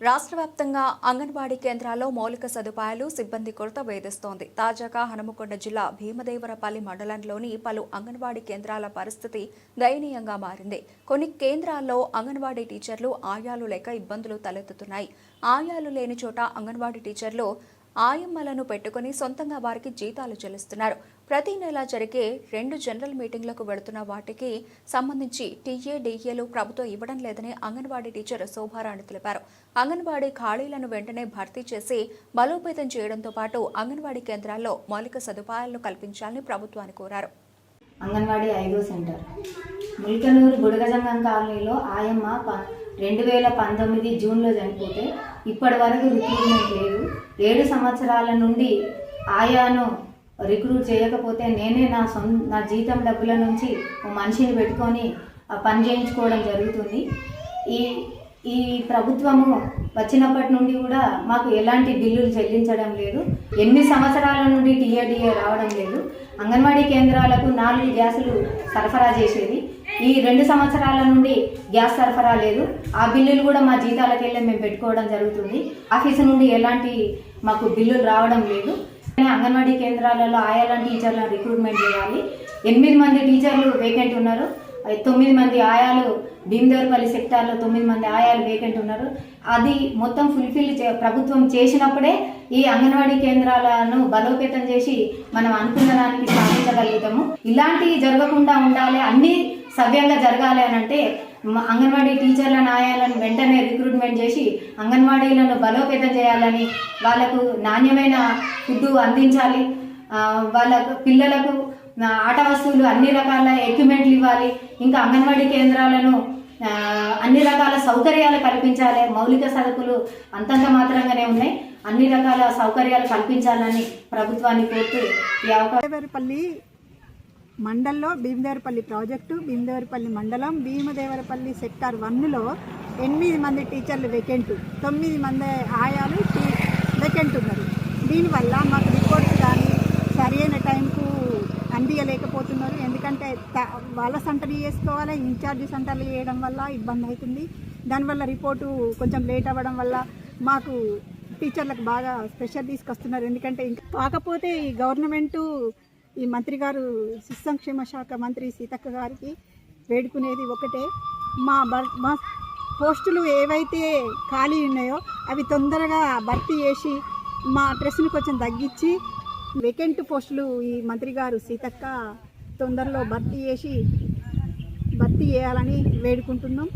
రాష్ట్ర వ్యాప్తంగా అంగన్వాడీ కేంద్రాల్లో మౌలిక సదుపాయాలు సిబ్బంది కొరత వేధిస్తోంది. తాజాగా హనుమకొండ జిల్లా భీమదేవరపల్లి మండలంలోని పలు అంగన్వాడీ కేంద్రాల పరిస్థితి దయనీయంగా మారింది. కొన్ని కేంద్రాల్లో అంగన్వాడీ టీచర్లు ఆయాలు లేక ఇబ్బందులు తలెత్తుతున్నాయి. ఆయాలు లేని చోట అంగన్వాడీ టీచర్లు ఆయమ్మలను పెట్టుకుని సొంతంగా వారికి జీతాలు చెల్లిస్తున్నారు. ప్రతి నెల జరిగే రెండు జనరల్ మీటింగ్లకు వెళుతున్న వాటికి సంబంధించి టీఏ డీఏలు ప్రభుత్వం ఇవ్వడం లేదని అంగన్వాడీ టీచర్ శోభారాణి తెలిపారు. అంగన్వాడీ ఖాళీలను వెంటనే భర్తీ చేసి బలోపేతం చేయడంతో పాటు అంగన్వాడీ కేంద్రాల్లో మౌలిక సదుపాయాలను కల్పించాలని ప్రభుత్వాన్ని కోరారు. అంగన్వాడీ ఐదో సెంటర్. ముల్కనూరు బుడగజంగం కాలనీలో ఆయమ్మ రెండు వేల పంతొమ్మిది జూన్లో చనిపోతే ఇప్పటి వరకు రిక్రూట్మెంట్ లేదు. ఏడు సంవత్సరాల నుండి ఆయాను రిక్రూట్ చేయకపోతే నేనే నా సొంత నా జీతం డబ్బుల నుంచి ఓ మనిషిని పెట్టుకొని పని చేయించుకోవడం జరుగుతుంది. ఈ ఈ ప్రభుత్వము వచ్చినప్పటి నుండి కూడా మాకు ఎలాంటి బిల్లులు చెల్లించడం లేదు. ఎన్ని సంవత్సరాల నుండి టీఆర్డీఏ రావడం లేదు. అంగన్వాడీ కేంద్రాలకు నాలుగు గ్యాసులు సరఫరా చేసేది. ఈ రెండు సంవత్సరాల నుండి గ్యాస్ సరఫరా లేదు. ఆ బిల్లులు కూడా మా జీతాలకెళ్ళి మేము పెట్టుకోవడం జరుగుతుంది. ఆఫీసు నుండి ఎలాంటి మాకు బిల్లులు రావడం లేదు. అంగన్వాడీ కేంద్రాలలో ఆయాల టీచర్లను రిక్రూట్మెంట్ చేయాలి. ఎనిమిది మంది టీచర్లు వేకెంట్ ఉన్నారు. తొమ్మిది మంది ఆయాలు భీమదేవరపల్లి సెక్టార్లో తొమ్మిది మంది ఆయాలు వేకెంట్ ఉన్నారు. అది మొత్తం ఫుల్ఫిల్ చే ప్రభుత్వం చేసినప్పుడే ఈ అంగన్వాడీ కేంద్రాలను బలోపేతం చేసి మనం అనుకున్న దానికి సాధించగలుగుతాము. ఇలాంటివి జరగకుండా ఉండాలి. అన్నీ సవ్యంగా జరగాలి అని అంటే అంగన్వాడీ టీచర్ల నాయాలను వెంటనే రిక్రూట్మెంట్ చేసి అంగన్వాడీలను బలోపేతం చేయాలని వాళ్ళకు నాణ్యమైన ఫుడ్ అందించాలి. వాళ్ళకు పిల్లలకు ఆట వస్తువులు అన్ని రకాల ఎక్విప్మెంట్లు ఇవ్వాలి. ఇంకా అంగన్వాడీ కేంద్రాలను అన్ని రకాల సౌకర్యాలు కల్పించాలి. మౌలిక సరుకులు అంతంత మాత్రంగానే ఉన్నాయి. అన్ని రకాల సౌకర్యాలు కల్పించాలని ప్రభుత్వాన్ని కోరుతూ ఈ అవకాశం మండల్లో భీమదేవరపల్లి ప్రాజెక్టు భీమదేవరపల్లి మండలం భీమదేవరపల్లి సెక్టార్ వన్లో ఎనిమిది మంది టీచర్లు వెకెంట్ తొమ్మిది మంది ఆయాలు వెకెంట్ ఉన్నారు దీనివల్ల మాకు రిపోర్ట్స్ కానీ సరైన టైంకు అందియలేకపోతున్నారు. ఎందుకంటే వాళ్ళ సెంటర్లు చేసుకోవాలి ఇన్ఛార్జ్ సెంటర్లు చేయడం వల్ల ఇబ్బంది అవుతుంది. దానివల్ల రిపోర్టు కొంచెం లేట్ అవ్వడం వల్ల మాకు టీచర్లకు బాగా స్పెషల్ తీసుకొస్తున్నారు. ఎందుకంటే ఇంకా కాకపోతే ఈ గవర్నమెంటు ఈ మంత్రి గారు శిశు సంక్షేమ శాఖ మంత్రి సీతక్క గారికి వేడుకునేది ఒకటే. మా మా పోస్టులు ఏవైతే ఖాళీ ఉన్నాయో అవి తొందరగా భర్తీ చేసి మా అడ్రస్ని కొంచెం తగ్గించి వేకెంట్ పోస్టులు ఈ మంత్రి గారు సీతక్క తొందరలో భర్తీ చేసి భర్తీ చేయాలని వేడుకుంటున్నాం.